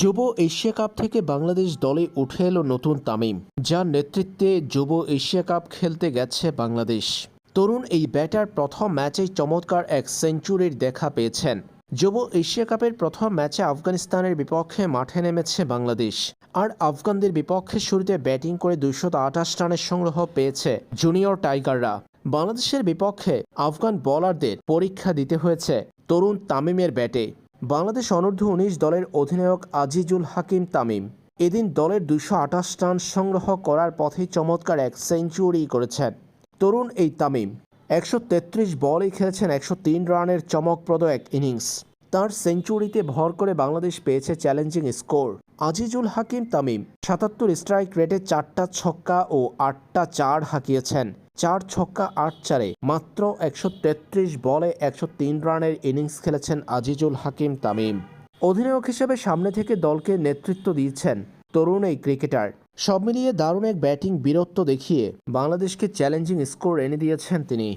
যুব Asia cup থেকে বাংলাদেশ দলে উঠে এলো নতুন তামিম, যার নেতৃত্বে যুব এশিয়া কাপ খেলতে গেছে বাংলাদেশ। তরুণ এই ব্যাটার প্রথম ম্যাচেই চমৎকার এক সেঞ্চুরির দেখা পেয়েছেন। যুব এশিয়া কাপের প্রথম ম্যাচে আফগানিস্তানের বিপক্ষে মাঠে নেমেছে বাংলাদেশ, আর আফগানদের বিপক্ষে শুরুতে ব্যাটিং করে দুইশত আঠাশ রানের সংগ্রহ পেয়েছে জুনিয়র টাইগাররা। বাংলাদেশের বিপক্ষে আফগান বোলারদের পরীক্ষা দিতে হয়েছে তরুণ তামিমের ব্যাটে। বাংলাদেশ অনূর্ধ্ব উনিশ দলের অধিনায়ক আজিজুল হাকিম তামিম। এদিন দলের দুশো আঠাশ রান সংগ্রহ করার পথে চমৎকার এক সেঞ্চুরি করেছেন। তরুণ এই তামিম, একশো তেত্রিশ বলে খেলেছেন একশো তিন রানের চমকপ্রদ এক ইনিংস। তার সেঞ্চুরিতে ভর করে বাংলাদেশ পেয়েছে চ্যালেঞ্জিং স্কোর। আজিজুল হাকিম তামিম সাতাত্তর স্ট্রাইক রেটে চারটা ছক্কা ও আটটা চার হাঁকিয়েছেন। চার ছক্কা আট চারে মাত্র একশো তেত্রিশ বলে একশো তিন রানের ইনিংস খেলেছেন আজিজুল হাকিম তামিম। অধিনায়ক হিসেবে সামনে থেকে দলকে নেতৃত্ব দিয়েছেন তরুণ এই ক্রিকেটার। সব মিলিয়ে দারুণ এক ব্যাটিং বীরত্ব দেখিয়ে বাংলাদেশকে চ্যালেঞ্জিং স্কোর এনে দিয়েছেন তিনি।